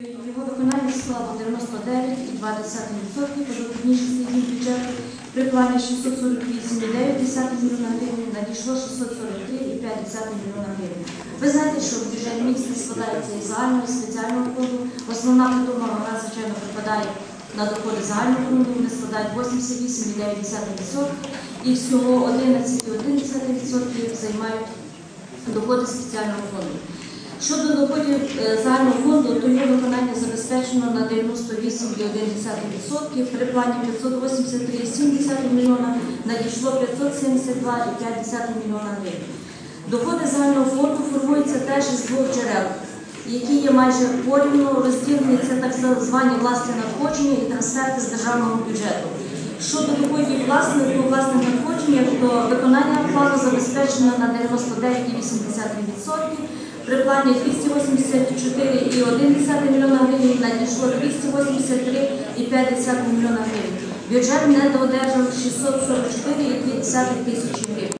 Його виконання склало 99,2%, подобніше слідні бюджету при плані 648,9 мільйона гривень надійшло 643,5 мільйона гривень. Ви знаєте, що бюджет міста складається із загального і спеціального фонду. Основна подумала, вона, звичайно, припадає на доходи загального фонду, вони складають 88,9% і всього 11,1% займають доходи спеціального фонду. Щодо доходів е, загального фонду, то його виконання забезпечено на 98,1%. При плані 583,7 мільйона надійшло 572,5 мільйона гривень. Доходи загального фонду формуються теж із двох джерел, які є майже порівну розділені. Це так звані власні надходження і трансферти з державного бюджету. Щодо доходів власних до власних надходжень, то виконання плану забезпечено на 99,83%. При плані 284,1 млн гривень надійшло 283,5 млн гривень. Бюджет не додержав 644,2 тисячі гривень.